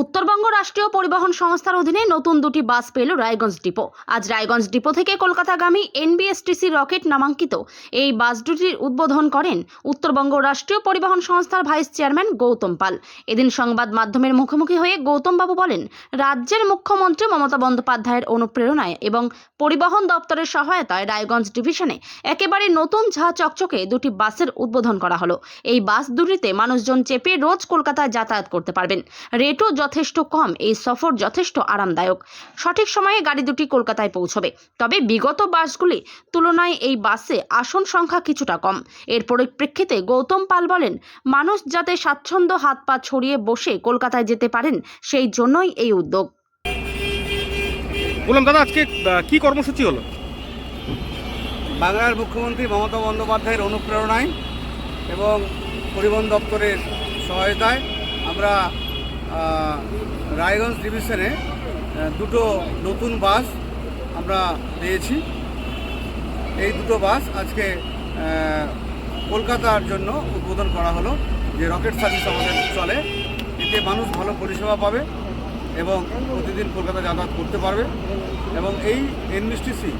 উত্তরবঙ্গ রাষ্ট্রীয় পরিবহন সংস্থার অধীনে নতুন দুটি বাস পেল রায়গঞ্জ ডিপো। আজ রায়গঞ্জ ডিপো থেকে কলকাতাগামী এনবিএসটিসি রকেট নামাঙ্কিত। এই বাস দুটির উদ্বোধন করেন উত্তরবঙ্গ রাষ্ট্রীয় পরিবহন সংস্থার ভাইস চেয়ারম্যান গৌতম পাল। এদিন সংবাদ মাধ্যমের মুখোমুখি হয়ে গৌতম বাবু বলেন, রাজ্যের মুখ্যমন্ত্রী মমতা বন্দ্যোপাধ্যায়ের অনুপ্রেরণায় এবং পরিবহন দপ্তরের সহায়তায় রায়গঞ্জ ডিভিশনে একেবারে নতুন ঝা চকচকে দুটি বাসের উদ্বোধন করা হলো। এই বাস দুটিতে মানুষজন চেপে রোজ কলকাতায় যাতায়াত করতে পারবেন। রেটও যথেষ্ট কম এই সফর যথেষ্ট আরামদায়ক। সঠিক সময়ে গাড়ি দুটি কলকাতায় পৌঁছবে। তবে বিগত বাসগুলি তুলনায় এই বাসে আসন সংখ্যা কিছুটা কম। এর পরিপ্রেক্ষিতে গৌতম পাল বলেন মানুষ যাতে স্বাচ্ছন্দ্য হাত পা ছড়িয়ে বসে কলকাতায় যেতে পারেন সেই জন্যই এই উদ্যোগ। বললাম দাদা আজকে কি কর্মসূচি হলো? বাংলার মুখ্যমন্ত্রী মমতা বন্দ্যোপাধ্যায়ের অনুপ্রেরণায় এবং পরিবহন দপ্তরের সহায়তায় আমরা রায়গঞ্জ ডিভিশনে দুটো নতুন বাস আমরা পেয়েছি। এই দুটো বাস আজকে কলকাতার জন্য উদ্বোধন করা হলো। যে রকেট সার্ভিস আমাদের চলে, এতে মানুষ ভালো পরিষেবা পাবে এবং প্রতিদিন কলকাতা যাতায়াত করতে পারবে। এবং এই এনবিসটিসি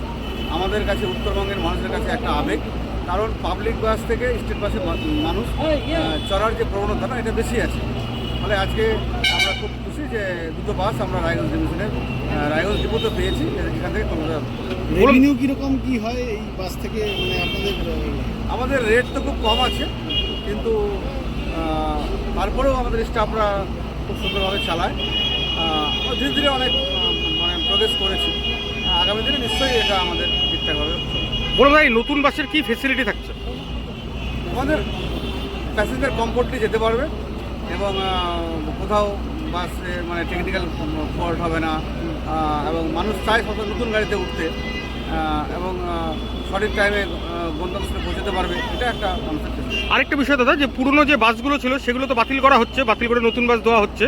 আমাদের কাছে, উত্তরবঙ্গের মানুষের কাছে একটা আবেগ। কারণ পাবলিক বাস থেকে স্টেট বাসে মানুষ চড়ার যে প্রবণতাটা এটা বেশি আছে। ফলে আজকে আমরা খুব খুশি যে দুটো বাস আমরা রায়গঞ্জ ডিভিশনের রায়গঞ্জ ডিপোতে পেয়েছি এখান থেকে কলকাতা রেভিনিউ কীরকম কি হয় এই বাস থেকে? মানে আপনাদের আমাদের রেট তো খুব কম আছে কিন্তু তারপরেও আমাদের স্টাফরা খুব সুন্দরভাবে চালায়। আমরা ধীরে ধীরে অনেক মানে প্রোগ্রেস করেছি। আগামী দিনে নিশ্চয়ই এটা আমাদের ঠিকঠাকভাবে দাদা এই নতুন বাসের কি ফেসিলিটি থাকছে? আমাদের প্যাসেঞ্জার কমফোর্টলি যেতে পারবে। এবং কোথাও বাসে মানে টেকনিক্যাল ফল্ট হবে না এবং মানুষ চায় সব নতুন গাড়িতে উঠতে এবং সঠিক টাইমে গন্তব্যস্থলে পৌঁছতে পারবে এটা একটা চেষ্টা আরেকটা বিষয় দাদা যে পুরনো যে বাসগুলো ছিল সেগুলো তো বাতিল করা হচ্ছে বাতিল করে নতুন বাস দেওয়া হচ্ছে।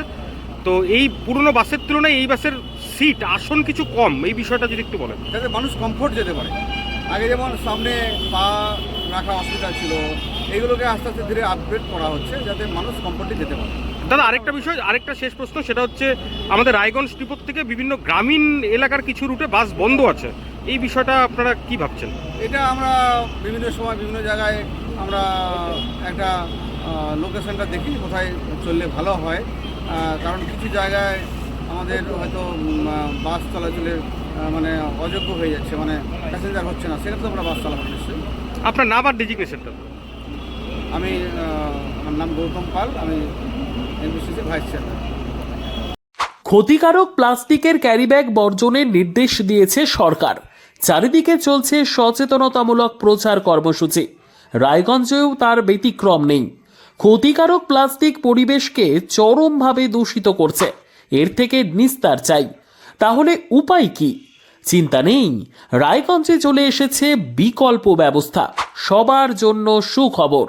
তো এই পুরনো বাসের তুলনায় এই বাসের সিট আসন কিছু কম এই বিষয়টা যদি একটু বলেন। যাতে মানুষ কমফোর্ট যেতে পারে। আগে যেমন সামনে পা রাখা অসুবিধা ছিল এইগুলোকে আস্তে আস্তে ধীরে আপগ্রেড করা হচ্ছে যাতে মানুষ কমফোর্টলি যেতে পারে। দাদা আরেকটা বিষয় আরেকটা শেষ প্রশ্ন সেটা হচ্ছে আমাদের রায়গঞ্জ ডিপোর থেকে বিভিন্ন গ্রামীণ এলাকার কিছু রুটে বাস বন্ধ আছে। এই বিষয়টা আপনারা কি ভাবছেন? এটা আমরা বিভিন্ন সময় বিভিন্ন জায়গায় আমরা একটা লোকেশনটা দেখি কোথায় চললে ভালো হয়। কারণ কিছু জায়গায় আমাদের হয়তো বাস চলাচলের মানে অযোগ্য হয়ে যাচ্ছে মানে প্যাসেঞ্জার হচ্ছে না সেক্ষেত্রে আমরা বাস চালাবো নিশ্চয়ই। আপনার নাম আর ডেজিগনেশনটা আমি আমার নাম গৌতম পাল, আমি এনবিসিসি ভাইস চেয়ারম্যান। ক্ষতিকারক প্লাস্টিকের ক্যারিব্যাগ বর্জনের নির্দেশ দিয়েছে সরকার। চারিদিকে চলছে সচেতনতামূলক প্রচার কর্মসূচি। রায়গঞ্জেও তার ব্যতিক্রম নেই। ক্ষতিকারক প্লাস্টিক পরিবেশকে চরমভাবে দূষিত করছে। এর থেকে নিস্তার চাই। তাহলে উপায় কি? চিন্তা নেই। রায়গঞ্জে চলে এসেছে বিকল্প ব্যবস্থা। সবার জন্য সুখবর।